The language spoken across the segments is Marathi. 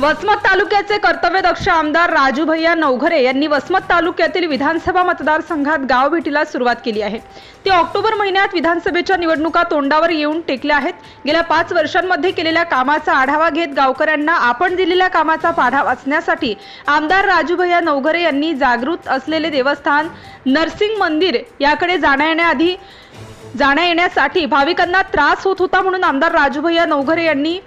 वसमत तालुक्याचे कर्तव्यदक्ष आमदार राजू भैया नवघरे यांनी वसमत तालुक्यातील विधानसभा मतदारसंघात गाव भेटीला सुरुवात केली आहे. ते ऑक्टोबर महिन्यात विधानसभेच्या निवडणुका तोंडावर येऊन टेकल्या आहेत. गेल्या पाच वर्षांमध्ये केलेल्या कामाचा आढावा घेत गावकऱ्यांना आपण दिलेल्या कामाचा पाढा वाचण्यासाठी आमदार राजू भैया नवघरे यांनी जागृत असलेले देवस्थान नरसिंग मंदिर याकडे जाण्या येण्याआधी जाण्या येण्यासाठी भाविकांना त्रास होत होता म्हणून आमदार राजूभैया नवघरे यांनी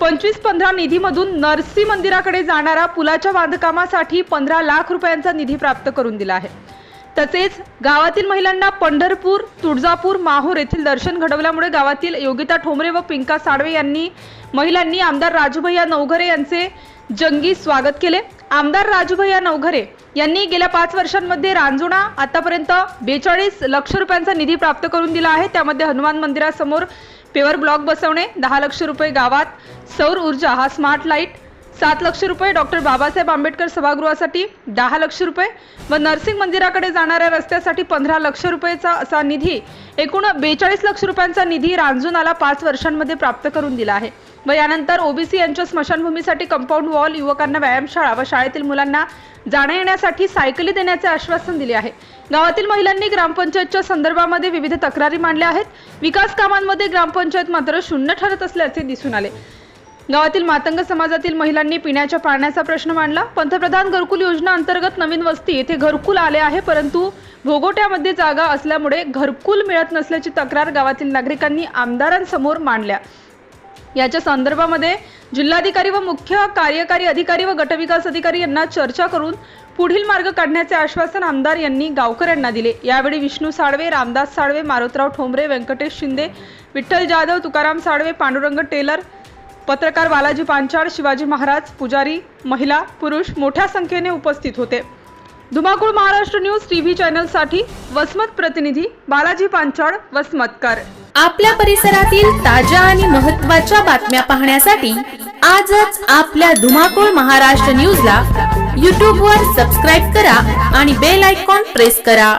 पंचवीस पंधरा निधीमधून नरसी मंदिराकडे जाणारा पुलाच्या बांधकामासाठी पंधरा लाख रुपयांचा निधी प्राप्त करून दिला आहे. तसेच गावातील महिलांना पंढरपूर तुळजापूर माहूर येथील दर्शन घडवल्यामुळे गावातील योगिता ठोंबरे व पिंका साडवे यांनी महिलांनी आमदार राजूभैया नवघरे यांचे जंगी स्वागत केले. आमदार राजूभैया नवघरे यांनी गेल्या पाच वर्षांमध्ये रांजुणा आतापर्यंत बेचाळीस लक्ष रुपयांचा निधी प्राप्त करून दिला आहे. त्यामध्ये हनुमान मंदिरासमोर पेवर ब्लॉक बसवणे दहा लक्ष रुपये गावात सौर ऊर्जा हा स्मार्ट लाइट सात लक्ष रुपये डॉक्टर बाबासाहेब आंबेडकर सभागृहासाठी दहा लक्ष रुपये व नर्सिंग मंदिराकडे जाणाऱ्या रस्त्यासाठी पंधरा लक्ष रुपयेचा असा निधी एकूण बेचाळीस लक्ष रुपयांचा निधी रांजुनाला पाच वर्षांमध्ये प्राप्त करून दिला आहे. व यानंतर ओबीसी यांच्या स्मशानभूमीसाठी कंपाऊंड वॉल युवकांना व्यायामशाळा व शाळेतील मुलांना जाण्या येण्यासाठी सायकली देण्याचे आश्वासन दिले आहे. गावातील महिलांनी ग्रामपंचायतच्या संदर्भामध्ये विविध तक्रारी मांडल्या आहेत. विकास कामांमध्ये ग्रामपंचायत मात्र शून्य ठरत असल्याचे दिसून आले. गावातील मातंग समाजातील महिलांनी पिण्याच्या पाण्याचा प्रश्न मांडला. पंतप्रधान घरकुल योजना अंतर्गत नवीन वस्ती येथे घरकुल आले आहे परंतु भोगोट्यामध्ये जागा असल्यामुळे घरकुल मिळत नसल्याची तक्रार गावातील नागरिकांनी आमदारांसमोर मांडल्या. याच्या संदर्भामध्ये जिल्हाधिकारी व मुख्य कार्यकारी अधिकारी व गटविकास अधिकारी यांना चर्चा करून पुढील मार्ग काढण्याचे आश्वासन आमदार यांनी गावकऱ्यांना दिले. यावेळी विष्णू साळवे रामदास साळवे मारुतराव ठोंबरे व्यंकटेश शिंदे विठ्ठल जाधव तुकाराम साळवे पांडुरंग टेलर पत्रकार बालाजी पांचाळ शिवाजी महाराज पुजारी महिला पुरुष मोठ्या संख्येने उपस्थित होते. धुमाकूळ महाराष्ट्र न्यूज टीव्ही चॅनलसाठी वसमत प्रतिनिधी बालाजी पांचाळ वसमतकर आपल्या परिसरातील ताज्या आणि महत्त्वाच्या बातम्या पाहण्यासाठी आजच आपल्या धुमाकूळ महाराष्ट्र न्यूजला यूट्यूबवर सबस्क्राईब करा आणि बेल आयकॉन प्रेस करा.